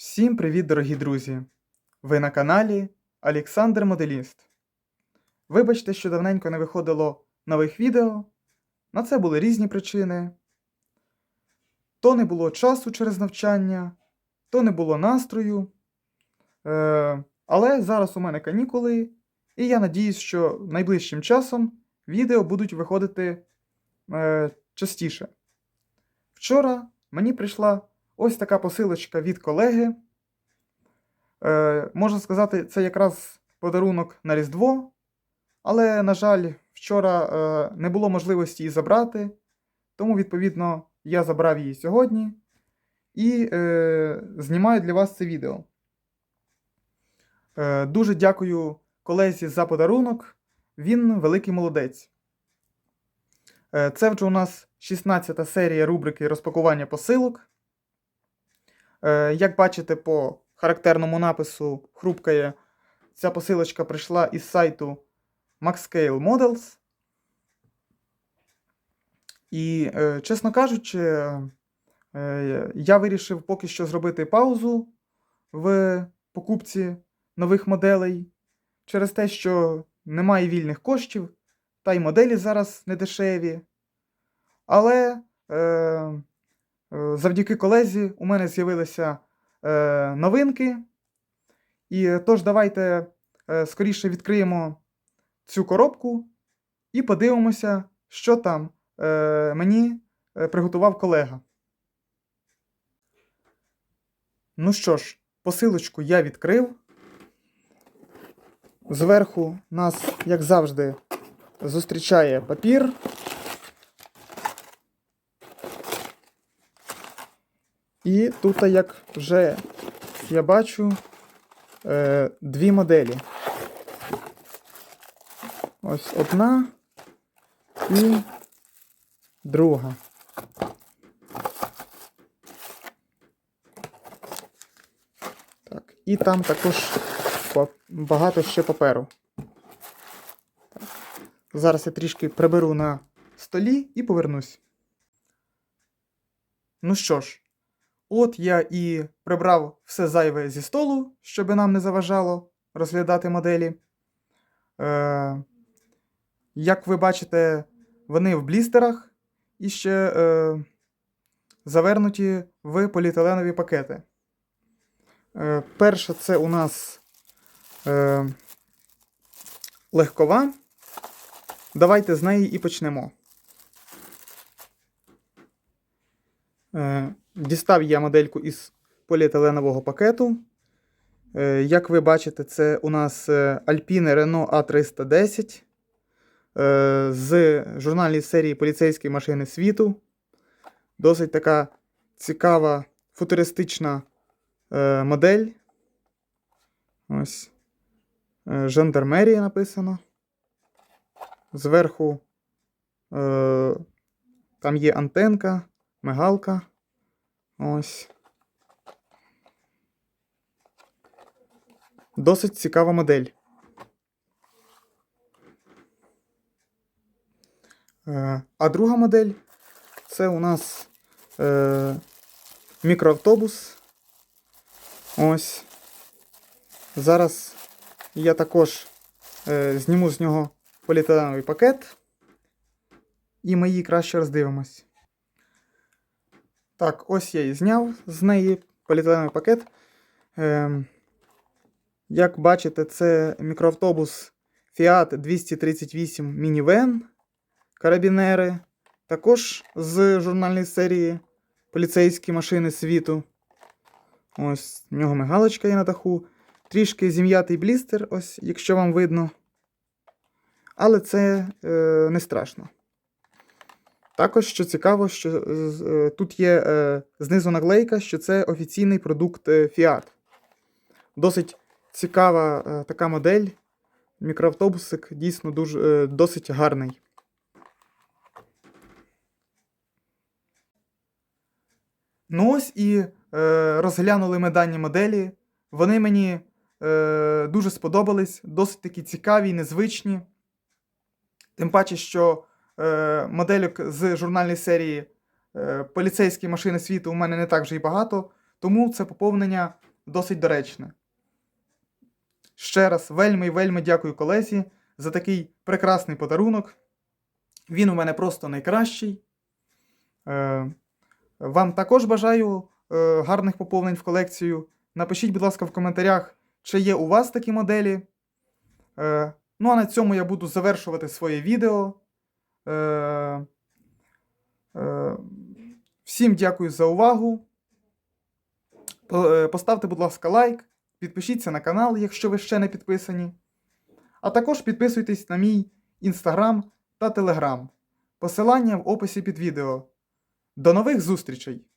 Всім привіт, дорогі друзі! Ви на каналі Олександр Моделіст. Вибачте, що давненько не виходило нових відео. На це були різні причини. То не було часу через навчання, то не було настрою. Е, але зараз у мене канікули, і я надіюсь, що найближчим часом відео будуть виходити е, частіше. Вчора мені прийшла ось така посилочка від колеги. Е, можна сказати, це якраз подарунок на Різдво, але, на жаль, вчора е, не було можливості її забрати, тому, відповідно, я забрав її сьогодні і е, знімаю для вас це відео. Е, дуже дякую колезі за подарунок. Він великий молодець. Е, Це вже у нас 16 та серія рубрики розпакування посилок. Е, Як бачите по характерному напису хрупкає, ця посилочка прийшла із сайту MaxScale Models. І, е, чесно кажучи, е, я вирішив поки що зробити паузу в покупці нових моделей через те, що немає вільних коштів, та й моделі зараз не дешеві. Але завдяки колезі у мене з'явилися е, новинки. І е, тож давайте е, скоріше відкриємо цю коробку і подивимося, що там е, мені е, приготував колега. Ну що ж, посилочку я відкрив. Зверху нас, як завжди, зустрічає папір. І тут, як вже я бачу, е, дві моделі. Ось одна і друга. Так, і там також багато ще паперу. Так. Зараз я трішки приберу на столі і повернусь. Ну що ж, от я і прибрав все зайве зі столу, щоб нам не заважало розглядати моделі. Е, як ви бачите, вони в блістерах і ще е, завернуті в поліетиленові пакети. Е, перша це у нас е, легкова. Давайте з неї і почнемо. Е, Дістав я модельку із поліетиленового пакету. Е, Як ви бачите, це у нас е, Alpine Renault A310 е, з журнальної серії поліцейські машини світу. Досить така цікава футуристична модель. Ось. Жандармерія написано. Зверху там є антенка, мигалка. Ось. Досить цікава модель. Е, А друга модель це у нас е, мікроавтобус. Ось. Зараз я також е, зніму з нього поліетиленовий пакет. І ми її краще роздивимось. Так, ось я і зняв з неї поліетиленовий пакет. Е, як бачите, це мікроавтобус Fiat 238 Minivan карабінери. Також з журнальної серії Поліцейські машини світу. Ось в нього мигалочка є на даху. Трішки зім'ятий блістер, ось, якщо вам видно. Але це е, не страшно. Також, що цікаво, що е, тут є е, знизу наклейка, що це офіційний продукт е, Fiat. Досить цікава е, така модель. Мікроавтобусик дійсно дуже, е, досить гарний. Ну ось і е, розглянули ми дані моделі. Вони мені е, дуже сподобались, досить такі цікаві, незвичні. Тим паче, що е, модельок з журнальної серії е, Поліцейські машини світу у мене не так вже й багато, тому це поповнення досить доречне. Ще раз вельми і вельми дякую колезі за такий прекрасний подарунок. Він у мене просто найкращий. Е, вам також бажаю е, гарних поповнень в колекцію. Напишіть, будь ласка, в коментарях, чи є у вас такі моделі. Е, ну а на цьому я буду завершувати своє відео. Е, е, всім дякую за увагу. Е, Поставте, будь ласка, лайк, підпишіться на канал, якщо ви ще не підписані. А також підписуйтесь на мій інстаграм та телеграм. Посилання в описі під відео. До нових зустрічей!